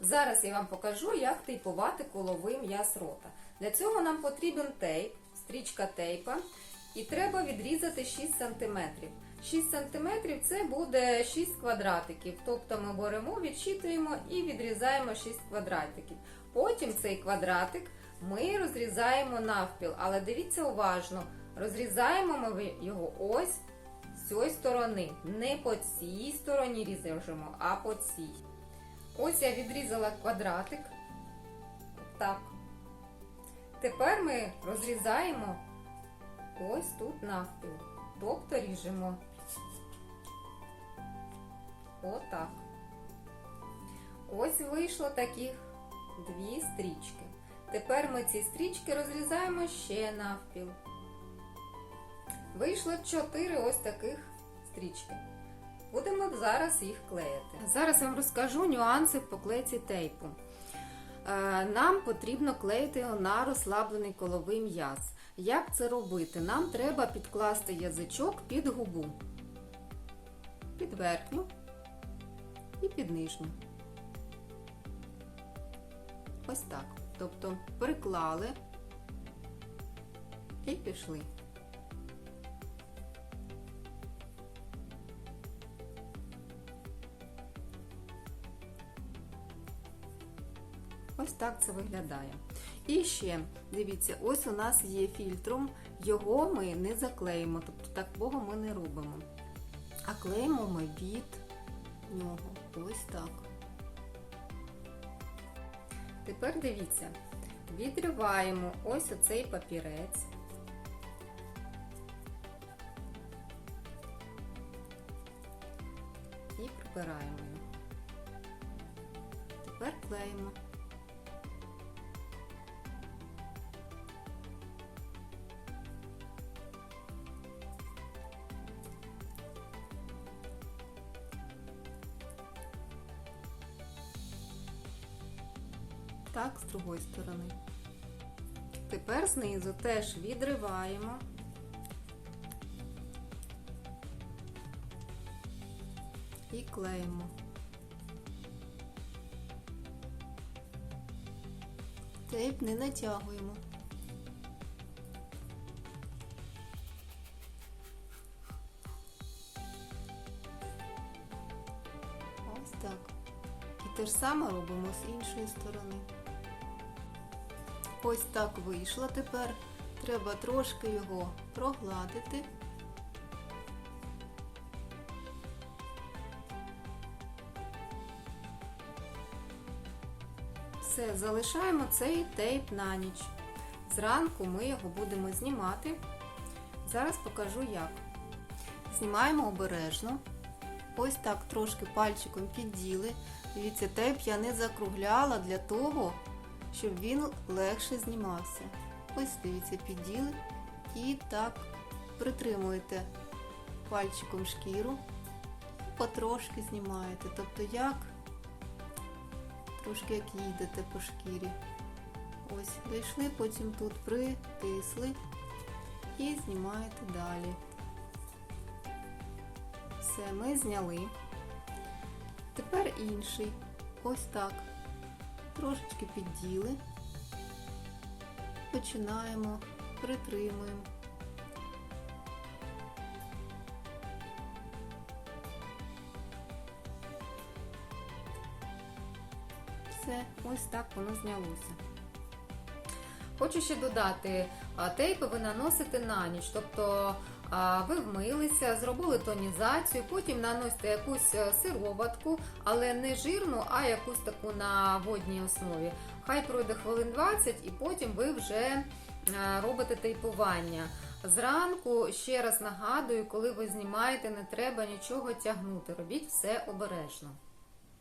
Зараз я вам покажу, як тейпувати коловий м'яз рота. Для цього нам потрібен тейп, стрічка тейпа, і треба відрізати 6 см. 6 см це буде 6 квадратиків. Тобто ми беремо, відчитуємо і відрізаємо 6 квадратиків. Потім цей квадратик ми розрізаємо навпіл. Але дивіться уважно, розрізаємо ми його ось цієї сторони. Не по цій стороні різаємо, а по цій. Ось я відрізала квадратик. Так. Тепер ми розрізаємо ось тут навпіл. Тобто ріжемо отак. Ось вийшло таких дві стрічки. Тепер ми ці стрічки розрізаємо ще навпіл. Вийшло чотири ось таких стрічки. Будемо зараз їх клеїти. Зараз я вам розкажу нюанси по клейці тейпу. Е, Нам потрібно клеїти його на розслаблений коловий м'яз. Як це робити? Нам треба підкласти язичок під губу, під верхню і під нижню. Ось так. Тобто приклали і пішли. Ось так це виглядає. І ще, дивіться, ось у нас є фільтром, його ми не заклеїмо, тобто такого ми не робимо. А клеїмо ми від нього. Ось так. Тепер дивіться, відриваємо ось оцей папірець. І прибираємо його. Тепер клеїмо. Так, з другої сторони. Тепер знизу теж відриваємо. І клеїмо. Тейп не натягуємо. Ось так. І те ж саме робимо з іншої сторони. Ось так вийшло. Тепер треба трошки його прогладити. Все, залишаємо цей тейп на ніч. Зранку ми його будемо знімати. Зараз покажу як. Знімаємо обережно. Ось так трошки пальчиком підділи. Дивіться, тейп я не закругляла для того, щоб він легше знімався. Ось дивіться, підділи і так притримуєте пальчиком шкіру, потрошки знімаєте. Тобто як трошки як їдете по шкірі. Ось, дійшли, потім тут притисли і знімаєте далі. Все, ми зняли. Тепер інший. Ось так. Трошечки підділи. Починаємо, притримуємо. Все, ось так воно знялося. Хочу ще додати, тейпи ви наносите на ніч, тобто ви вмилися, зробили тонізацію, потім наносите якусь е, сироватку, але не жирну, а якусь таку на водній основі. Хай пройде хвилин 20 і потім ви вже е, робите тейпування. Зранку ще раз нагадую, коли ви знімаєте, не треба нічого тягнути. Робіть все обережно.